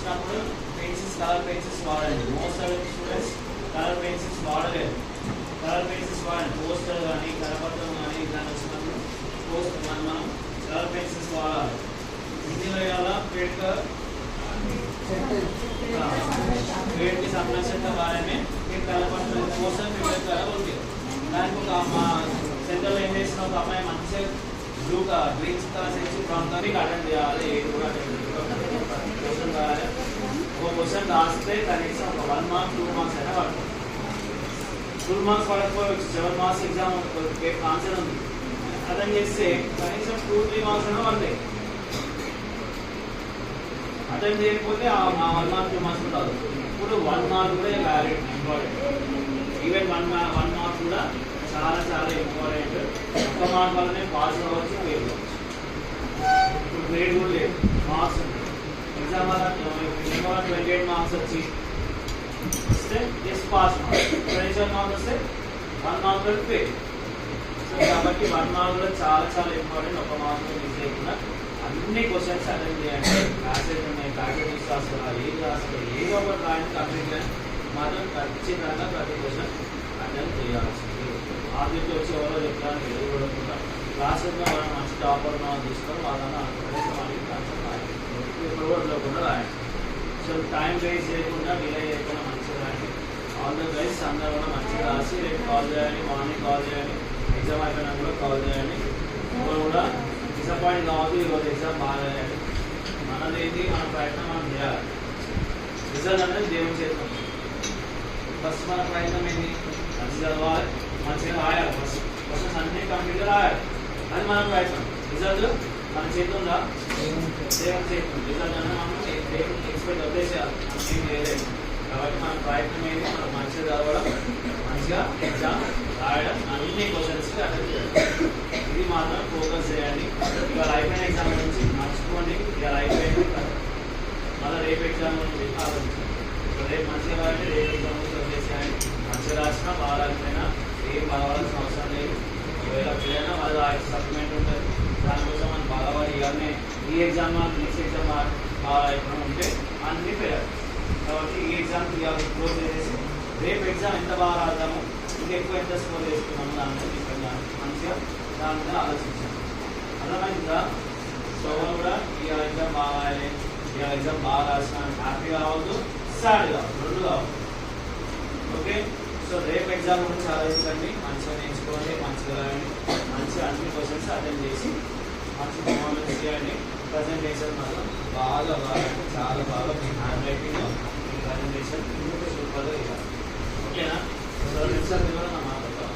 వచ్చినప్పుడు pencils colour pencils వాడలేదు most of students colour pencils వాడలేదు. కలర్ పెన్సిల్స్ వాడండి. పోస్టర్ కానీ కరపత్రం కానీ ఇట్లాంటి వచ్చినప్పుడు పోస్ట్ మనం మనం కలర్ పెన్సిల్స్ వాడాలి. ఇందులో ఇవాళ పేట్ పేట్కి సంబంధించిన వాడమే మీరు కలపత్రం కోసం ప్రిపేర్ కలర్ ఉంది దానికి ఒక మా సెంటర్లో ఏం చేసిన ఒక అమ్మాయి మంచిగా blue colour green colour section brown attend చేయాలి. ఏది కూడా అటెండ్ రాయాలి ఒక క్వశ్చన్ రాస్తే కనీసం ఒక వన్ మార్క్ టూ మార్క్స్ అయినా పడుతుంది. టూ మార్క్స్ పడకపోవచ్చు సెవెన్ మార్క్స్ ఎగ్జామ్ ఆన్సర్ ఉంది. అటెండ్ చేస్తే కనీసం టూ త్రీ మార్క్స్ అయినా పడతాయి. అటెండ్ చేయకపోతే ఆ వన్ మార్క్ టూ మార్క్స్ కూడా ఇప్పుడు వన్ మార్క్ కూడా valid important even one one mark కూడా చాలా చాలా ఇంపార్టెంట్ ఒక్క మార్క్ వల్లనే పాస్ అవ్వచ్చు ఫెయిల్ అవ్వచ్చు ఇప్పుడు గ్రేడ్ కూడా లేదు మార్క్స్ ఎగ్జామ్ వల్ల ట్వంటీ ఎయిట్ మార్క్స్ వచ్చి వస్తే just pass marks twenty seven marks వస్తే వన్ మార్క్ కూడా ఫెయిల్ సో కాబట్టి వన్ మార్క్ కూడా చాలా చాలా ఇంపార్టెంట్ ఒక మార్క్ మిస్ చేయకుండా అన్ని క్వశ్చన్స్ అటెండ్ చేయండి. ప్యాసేజ్ ఉన్నాయి ప్యాకేజ్ రాస్తారు ఏం రాస్తారు ఏదో ఒకటి రాయడానికి కంప్లీట్ మాత్రం ఖచ్చితంగా ప్రతి క్వశ్చన్ అటెండ్ చేయాల్సింది. ఆబ్జెక్ట్ వచ్చి ఎవరో చెప్పడానికి ఎదురుకోకుండా క్లాస్ క్లాస్ మనం మంచి టాపర్ మనం తీసుకొని వాళ్ళని అనుకునేసి వాళ్ళకి కాన్సెప్ట్ రాయండి ఇప్పుడు కూడా రాయండి. సో టైం వేస్ట్ చేయకుండా డిలే చేయకుండా మంచిగా రాయండి ఆల్ ద బెస్ట్ అందరూ కూడా మంచిగా రాసి రేపు కాల్ చేయండి మార్నింగ్ కాల్ చేయండి ఎగ్జామ్ అయిపోయినా కూడా కాల్ చేయండి ఎవరు కూడా డిసప్పాయింట్ కావద్దు ఈరోజు ఎగ్జామ్ బాగా రాయాలి మనది ఏంటి మన ప్రయత్నం మనం చేయాలి రిజల్ట్ అనేది దేవుని చేస్తాం ఫస్ట్ మన ప్రయత్నం ఏంటి మంచి చదవాలి మంచిగా రాయాలి ఫస్ట్ క్వశ్చన్స్ అన్ని కంప్లీట్గా రాయాలి అది మన ప్రయత్నం రిజల్ట్ మన చేతి ఉందా? దేవుని చేతి ఉంది. రిజల్ట్ మనం దేవుని ఎక్స్పెక్ట్ వదిలేసేయాలి మనం ఏం చేయలేదు. కాబట్టి మన ప్రయత్నం ఏంటి మనం మంచిగా చదవడం మంచిగా ఎగ్జామ్ రాయడం అన్ని క్వశ్చన్స్ అటెండ్ చేయడం. ఇది మాత్రం ఫోకస్ చేయండి. ఇవాళ అయిపోయిన ఎగ్జామ్ గురించి మర్చిపోండి. ఇవాళ అయిపోయింది. మళ్ళీ రేపు ఎగ్జామ్ గురించి ఆలోచించండి. రేపు మంచిగా రాయండి రేపు ఎగ్జామ్ గురించి వదిలేసేయండి మంచిగా రాసినా బాగా రాకపోయినా ఏం బాగా అవసరం లేదు. ఒకవేళ పిల్లైనా వాళ్ళ సప్లిమెంట్ ఉంటుంది దానికోసం మనం బాగా వాళ్ళు ఇవన్నీ ఈ ఎగ్జామ్ నెక్స్ట్ ఎగ్జామ్ బాగా అయిపోయినా ఉంటే అన్ని పెరగాలి కాబట్టి ఈ ఎగ్జామ్ ఇవాళ క్లోజ్ చేసేసి రేపు ఎగ్జామ్ ఎంత బాగా రాద్దాము ఇంకెక్కువ ఎంత స్కోర్ చేసుకున్నాము దాని మీద డిపెండ్ మంచిగా దాని మీద ఆలోచించాను అర్థమైందా? సో కూడా ఈ ఎగ్జామ్ బాగా రాయాలి. ఈ ఎగ్జామ్ బాగా రాసిన హ్యాపీ కావద్దు సాడ్ కావద్దు రెండు కావద్దు. ఓకే? సో రేపు ఎగ్జామ్ గురించి ఆలోచించండి మంచిగా నేర్చుకోండి మంచిగా రాయండి మంచిగా అన్ని క్వశ్చన్స్ అటెండ్ చేసి మంచి పర్ఫార్మెన్స్ చేయండి ప్రజెంటేషన్ బాగా బాగా చాలా బాగా మీ హ్యాండ్ రైటింగ్ మీ ప్రజెంటేషన్ సూపర్గా ఇవ్వాలి ఓకేనా సార్